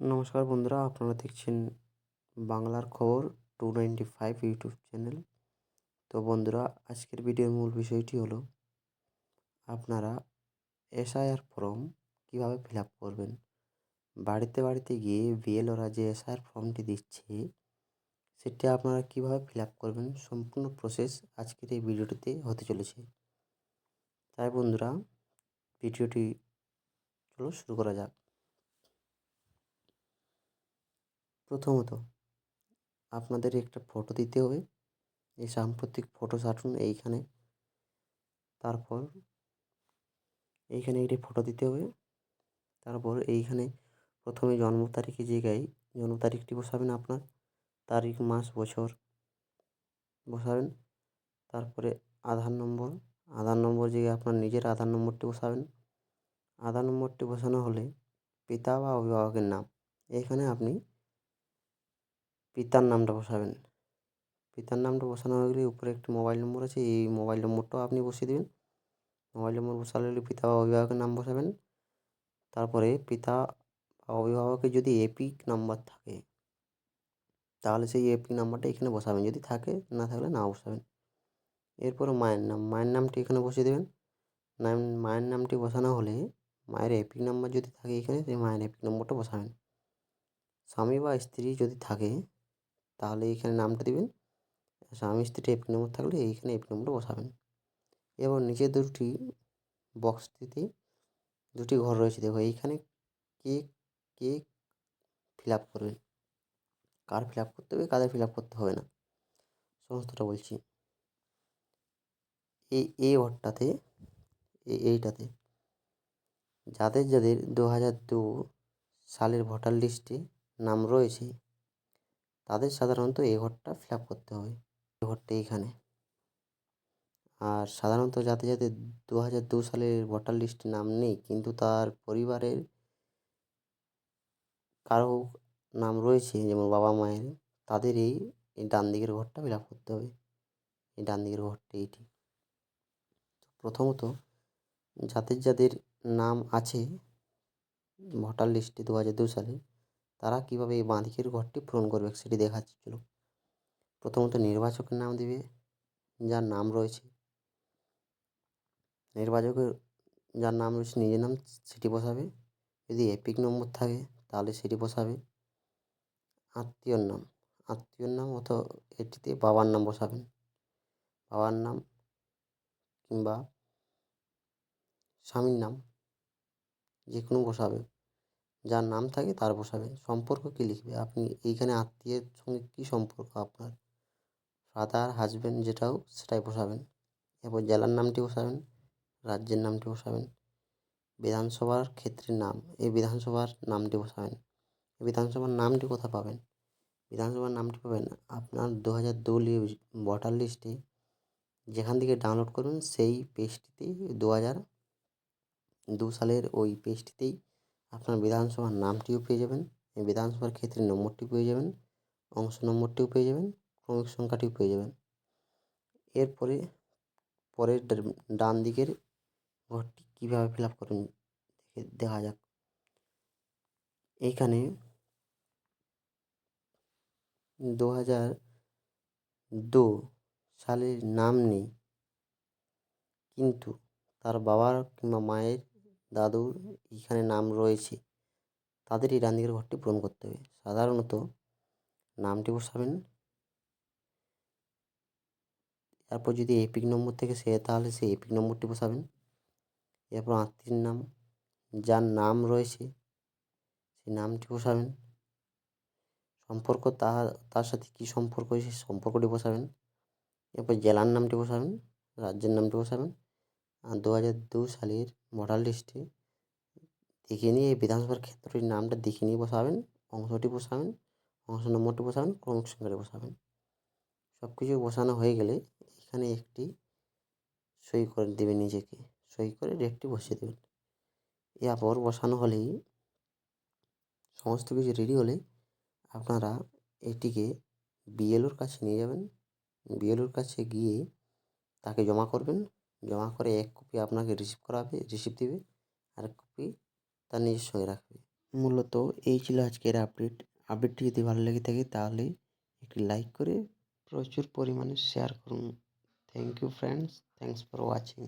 নমস্কার বন্ধুরা, আপনারা দেখছেন বাংলার খবর two ninety five YouTube channel. তো বন্ধুরা, আজকের ভিডিওর মূল বিষয়টি হলো, আপনারা এসআইআর ফর্ম কীভাবে ফিল আপ করবেন? বাড়িতে বাড়িতে গিয়ে বিএলওরা যে এসআইআর ফর্মটি দিচ্ছে, সেটি আপনারা কীভাবে ফিল আপ করবেন? সম্পূর্ণ প্রসেস আজকের এই ভিডিওটিতে হতে চলেছে। তাই বন্ধুরা, ভিডিওটি চলো শুরু করা যাক। প্রথমত, আপনাদের একটা ফটো দিতে হবে। এই সাম্প্রতিক ফটো ছাড়ুন এইখানে। তারপর এইখানে একটি ফটো দিতে হবে। তারপর এইখানে প্রথমে জন্ম তারিখের জায়গায় জন্ম তারিখটি বসাবেন আপনার। তারিখ, মাস, বছর বসাবেন। তারপরে আধার নম্বর আধার নম্বর জায়গায় আপনার নিজের আধার নম্বরটি বসাবেন। আধার নম্বরটি বসানো হলে পিতা বা অভিভাবকের নাম। এখানে আপনি পিতার নামটা বসাবেন। পিতার নামটা বসানো হয়ে গেলে উপরে একটি মোবাইল নম্বর আছে, এই মোবাইল নম্বরটাও আপনি বসিয়ে দেবেন। মোবাইল নম্বর বসালে হলে পিতা বা অভিভাবকের নাম বসাবেন। তারপরে পিতা বা অভিভাবকের যদি এপিক নাম্বার থাকে, তাহলে সেই এপিক নাম্বারটা এখানে বসাবেন। যদি থাকে, না থাকলে না বসাবেন। এরপরে মায়ের নাম, মায়ের নামটি এখানে বসিয়ে দেবেন। নাম, মায়ের নামটি বসানো হলে মায়ের এপিক নাম্বার যদি থাকে এখানে, সেই মায়ের এপিক নম্বরটা বসাবেন। স্বামী বা স্ত্রী যদি থাকে তাহলে এইখানে নামটা দিবেন। স্বামী স্ত্রীর এপিক নম্বর থাকলে এইখানে এপিক নম্বরটা বসাবেন। এবং নিচে দুটি বক্সটিতে দুটি ঘর রয়েছে। দেখো, এইখানে কে কে ফিল আপ করবেন কার ফিল আপ করতে হবে? কাদের ফিল আপ করতে হবে না? সমস্তটা বলছি। এই এই ঘরটাতে এইটাতে যাদের যাদের দু হাজার দু সালের ভোটার লিস্টে নাম রয়েছে তাদের সাধারণত এই ঘরটা ফিল করতে হবে। এই ঘরটা এইখানে আর সাধারণত যাতে যাতে দু হাজার দু সালের ভোটার লিস্টে নাম নেই, কিন্তু তার পরিবারের কারও নাম রয়েছে, যেমন বাবা মায়ের, তাদের এই ডান দিকের ঘরটা ফিল করতে হবে। এই ডান দিকের ঘরটা এইটি। প্রথমত, যাদের যাদের নাম আছে ভোটার লিস্টে দু হাজার দু সালে তারা কীভাবে এই বাঁ দিকের ঘরটি পূরণ করবে সেটি দেখাচ্ছি চলো প্রথমত নির্বাচকের নাম দিবে, যার নাম রয়েছে, নির্বাচকের যার নাম রয়েছে, নিজের নাম সেটি বসাবে। যদি এপিক নম্বর থাকে, তাহলে সেটি বসাবে। আত্মীয়র নাম আত্মীয়র নাম অত এটিতে বাবার নাম বসাবেন। বাবার নাম কিংবা স্বামীর নাম যে কোনো বসাবে। যার নাম থাকে তার বসাবে। সম্পর্ক কী লিখবে? আপনি এইখানে আত্মীয়ের সঙ্গে কী সম্পর্ক আপনার? ফাদার হাজব্যান্ড যেটাও সেটাই বসাবেন। এরপর জেলার নামটি বসাবেন, রাজ্যের নামটি বসাবেন, বিধানসভার ক্ষেত্রের নাম, এই বিধানসভার নামটি বসাবেন। বিধানসভার নামটি কোথায় পাবেন? বিধানসভার নামটি পাবেন আপনার দু হাজার দু ভোটার লিস্টে। যেখান থেকে ডাউনলোড করবেন সেই পেজটিতেই দু হাজার দু সালের ওই পেজটিতেই আপনার বিধানসভার নামটিও পেয়ে যাবেন বিধানসভার ক্ষেত্রে নম্বরটি পেয়ে যাবেন, অংশ নম্বরটিও পেয়ে যাবেন, ক্রমিক সংখ্যাটিও পেয়ে যাবেন। এরপরে পরের ডান দিকের ঘরটি কীভাবে ফিল আপ করবেন দেখা যাক। এইখানে দু হাজার দু সালের নাম নেই, কিন্তু তার বাবার কিংবা মায়ের দাদুর এখানে নাম রয়েছে তাদের এই ডান ঘরটি পূরণ করতে হবে। সাধারণত নামটি বসাবেন। তারপর যদি এপিক নম্বর থেকে সে, তাহলে সে এপিক নম্বরটি বসাবেন। এরপর আত্মীয়ের নাম, যার নাম রয়েছে সেই নামটি বসাবেন। সম্পর্ক তার তার সাথে কী সম্পর্ক সেই সম্পর্কটি বসাবেন। এরপর জেলার নামটি বসাবেন, রাজ্যের নামটি বসাবেন। দু হাজার দু সালের ভোটার লিস্টে দেখে নিয়ে বিধানসভার ক্ষেত্রটির নামটা দেখে নিয়ে বসাবেন, অংশটি বসাবেন, অংশ নম্বরটি বসাবেন, ক্রমিক সংখ্যাটি বসাবেন। সব কিছু বসানো হয়ে গেলে এখানে একটি সই করে দেবেন নিজেকে। সই করে ডেটটি বসিয়ে দেবেন। এরপর বসানো হলেই সমস্ত কিছু রেডি হলে আপনারা এটিকে বিএলওর কাছে নিয়ে যাবেন। বিএলওর কাছে গিয়ে তাকে জমা করবেন। জমা করে এক কপি আপনাকে রিসিভ করাবে রিসিভ দেবে, আর এক কপি তার নিজের সঙ্গে রাখবে। মূলত এই ছিল আজকের আপডেট আপডেটটি যদি ভালো লেগে থাকে তাহলে একটি লাইক করে প্রচুর পরিমাণে শেয়ার করুন। Thank you friends thanks for watching